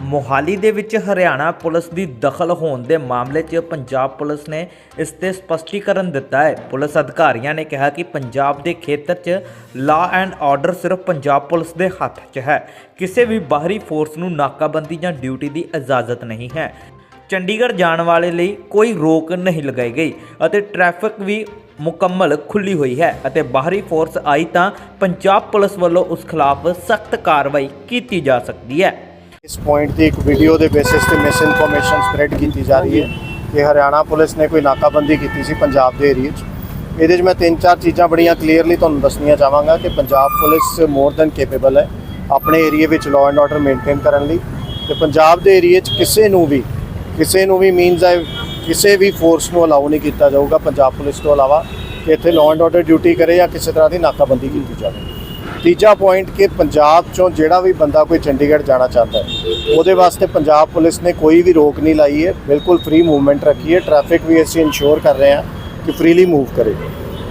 ਮੋਹਾਲੀ ਦੇ ਵਿੱਚ ਹਰਿਆਣਾ ਪੁਲਿਸ ਦੀ ਦਖਲ ਹੋਣ ਦੇ ਮਾਮਲੇ 'ਚ ਪੰਜਾਬ ਪੁਲਿਸ ਨੇ ਇਸ ਤੇ ਸਪਸ਼ਟੀਕਰਨ ਦਿੱਤਾ ਹੈ। ਪੁਲਿਸ ਅਧਿਕਾਰੀਆਂ ਨੇ ਕਿਹਾ ਕਿ ਪੰਜਾਬ ਦੇ ਖੇਤਰ 'ਚ ਲਾ ਐਂਡ ਆਰਡਰ ਸਿਰਫ ਪੰਜਾਬ ਪੁਲਿਸ ਦੇ ਹੱਥ 'ਚ ਹੈ। ਕਿਸੇ ਵੀ ਬਾਹਰੀ ਫੋਰਸ ਨੂੰ ਨਾਕਾਬੰਦੀ ਜਾਂ ਡਿਊਟੀ ਦੀ ਇਜਾਜ਼ਤ ਨਹੀਂ ਹੈ। ਚੰਡੀਗੜ੍ਹ ਜਾਣ ਵਾਲੇ ਲਈ ਕੋਈ ਰੋਕ ਨਹੀਂ ਲਗਾਈ ਗਈ ਅਤੇ ਟ੍ਰੈਫਿਕ ਵੀ ਮੁਕੰਮਲ ਖੁੱਲੀ ਹੋਈ ਹੈ ਅਤੇ ਬਾਹਰੀ ਫੋਰਸ ਆਈ ਤਾਂ ਪੰਜਾਬ ਪੁਲਿਸ ਵੱਲੋਂ ਉਸ ਖਿਲਾਫ ਸਖਤ ਕਾਰਵਾਈ ਕੀਤੀ ਜਾ ਸਕਦੀ ਹੈ। ਇਸ ਪੁਆਇੰਟ ਦੀ ਇੱਕ ਵੀਡੀਓ ਦੇ ਬੇਸਿਸ ਤੇ ਮਿਸ ਇਨਫੋਰਮੇਸ਼ਨ ਸਪਰੈਡ ਕੀਤੀ ਜਾ ਰਹੀ ਹੈ ਕਿ ਹਰਿਆਣਾ ਪੁਲਿਸ ਨੇ ਕੋਈ ਨਾਕਾਬੰਦੀ ਕੀਤੀ ਸੀ ਪੰਜਾਬ ਦੇ ਏਰੀਆ 'ਚ। ਇਹਦੇ 'ਚ ਮੈਂ ਤਿੰਨ ਚਾਰ ਚੀਜ਼ਾਂ ਬੜੀਆਂ ਕਲੀਅਰਲੀ ਤੁਹਾਨੂੰ ਦੱਸਣੀਆਂ ਚਾਹਾਂਗਾ ਕਿ Punjab police more than capable ਹੈ ਆਪਣੇ ਏਰੀਆ ਵਿੱਚ ਲਾਅ ਐਂਡ ਆਰਡਰ ਮੇਨਟੇਨ ਕਰਨ ਲਈ ਤੇ ਪੰਜਾਬ ਦੇ ਏਰੀਆ 'ਚ ਕਿਸੇ ਨੂੰ ਵੀ ਕਿਸੇ ਨੂੰ ਵੀ ਮੀਨਸ ਹੈ, ਕਿਸੇ ਵੀ ਫੋਰਸ ਨੂੰ ਅਲਾਉ ਨਹੀਂ ਕੀਤਾ ਜਾਊਗਾ ਪੰਜਾਬ ਪੁਲਿਸ ਤੋਂ ਇਲਾਵਾ ਕਿ ਇੱਥੇ ਲਾਅ ਐਂਡ ਆਰਡਰ ਡਿਊਟੀ ਕਰੇ ਜਾਂ ਕਿਸੇ ਤਰ੍ਹਾਂ ਦੀ ਨਾਕਾਬੰਦੀ ਕੀਤੀ ਜਾਵੇ। ਤੀਜਾ ਪੁਆਇੰਟ ਕਿ ਪੰਜਾਬ ਚੋਂ ਜਿਹੜਾ ਵੀ ਬੰਦਾ ਕੋਈ ਚੰਡੀਗੜ੍ਹ ਜਾਣਾ ਚਾਹੁੰਦਾ ਹੈ, ਉਹਦੇ ਵਾਸਤੇ ਪੰਜਾਬ ਪੁਲਿਸ ਨੇ ਕੋਈ ਵੀ ਰੋਕ ਨਹੀਂ ਲਾਈ ਹੈ, ਬਿਲਕੁਲ ਫ੍ਰੀ ਮੂਵਮੈਂਟ ਰੱਖੀ ਹੈ ਟ੍ਰੈਫਿਕ ਵੀ ਅਸੀਂ ਇਨਸ਼ੋਰ ਕਰ ਰਹੇ ਹਾਂ ਕਿ ਫ੍ਰੀਲੀ ਮੂਵ ਕਰੇ।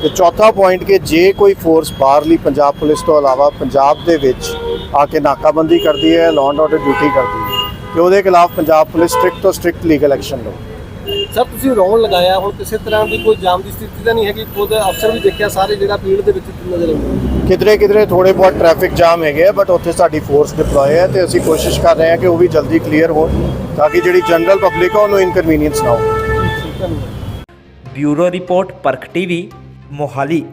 ਤੇ ਚੌਥਾ ਪੁਆਇੰਟ ਕਿ ਜੇ ਕੋਈ ਫੋਰਸ ਬਾਹਰਲੀ ਪੰਜਾਬ ਪੁਲਿਸ ਤੋਂ ਇਲਾਵਾ ਪੰਜਾਬ ਦੇ ਵਿੱਚ ਆ ਕੇ ਨਾਕਾਬੰਦੀ ਕਰਦੀ ਹੈ ਲਾਅ ਐਂਡ ਆਰਡਰ ਡਿਊਟੀ ਕਰਦੀ ਹੈ ਤੇ ਉਹਦੇ ਖਿਲਾਫ ਪੰਜਾਬ ਪੁਲਿਸ ਸਟ੍ਰਿਕਟ ਤੋਂ ਸਟ੍ਰਿਕਟ ਲੀਗਲ ਐਕਸ਼ਨ ਲਓ। ਸਰ ਤੁਸੀਂ ਰੌਣ ਲਗਾਇਆ ਹੁਣ ਕਿਸੇ ਤਰ੍ਹਾਂ ਦੀ ਕੋਈ ਜਾਮ ਦੀ ਸਥਿਤੀ ਤਾਂ ਨਹੀਂ ਹੈਗੀ? ਖੁਦ ਅਫਸਰ ਵੀ ਦੇਖਿਆ ਸਾਰੇ ਜਿਹੜਾ ਭੀੜ ਦੇ ਵਿੱਚ ਨਜ਼ਰ ਆਉਂਦੇ ਕਿਧਰੇ ਕਿਧਰੇ ਥੋੜੇ ਬਹੁਤ ਟ੍ਰੈਫਿਕ ਜਾਮ ਹੈਗੇ ਆ ਬਟ ਉੱਥੇ ਸਾਡੀ ਫੋਰਸ ਡਿਪਲੋਏ ਹੈ ਤੇ ਅਸੀਂ ਕੋਸ਼ਿਸ਼ ਕਰ ਰਹੇ ਹਾਂ ਕਿ ਉਹ ਵੀ ਜਲਦੀ ਕਲੀਅਰ ਹੋਣ ਤਾਂ ਕਿ ਜਿਹੜੀ ਜਨਰਲ ਪਬਲਿਕ ਆ ਉਹਨੂੰ ਇਨਕਨਵੀਨੀਅੰਸ ਨਾ ਹੋ। Bureau report Parakh TV Mohali.